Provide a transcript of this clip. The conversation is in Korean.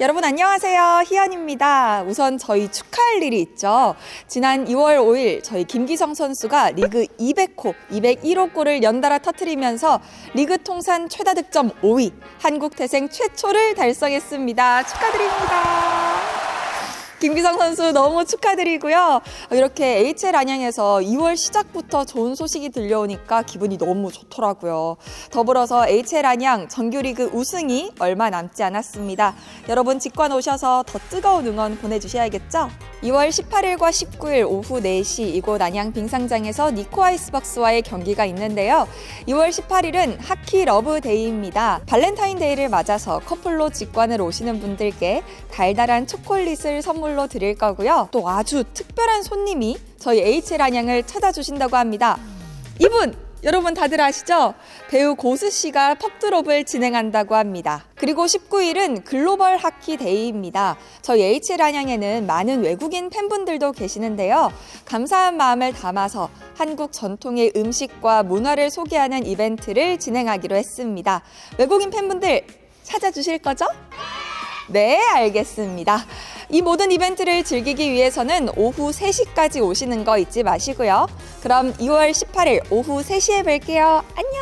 여러분 안녕하세요. 희연입니다. 우선 저희 축하할 일이 있죠. 지난 2월 5일 저희 김기성 선수가 리그 200호, 201호 골을 연달아 터트리면서 리그 통산 최다 득점 5위, 한국 태생 최초를 달성했습니다. 축하드립니다. 김기성 선수 너무 축하드리고요. 이렇게 HL 안양에서 2월 시작부터 좋은 소식이 들려오니까 기분이 너무 좋더라고요. 더불어서 HL 안양 정규리그 우승이 얼마 남지 않았습니다. 여러분 직관 오셔서 더 뜨거운 응원 보내주셔야겠죠? 2월 18일과 19일 오후 4시 이곳 안양 빙상장에서 니코 아이스박스와의 경기가 있는데요. 2월 18일은 하키 러브 데이입니다. 발렌타인데이를 맞아서 커플로 직관을 오시는 분들께 달달한 초콜릿을 선물로 드릴 거고요. 또 아주 특별한 손님이 저희 HL 안양을 찾아주신다고 합니다. 이분 여러분 다들 아시죠? 배우 고수 씨가 펍드롭을 진행한다고 합니다. 그리고 19일은 글로벌 하키 데이입니다. 저희 HL 안양에는 많은 외국인 팬분들도 계시는데요. 감사한 마음을 담아서 한국 전통의 음식과 문화를 소개하는 이벤트를 진행하기로 했습니다. 외국인 팬분들 찾아주실 거죠? 네, 알겠습니다. 이 모든 이벤트를 즐기기 위해서는 오후 3시까지 오시는 거 잊지 마시고요. 그럼 2월 18일 오후 3시에 뵐게요. 안녕!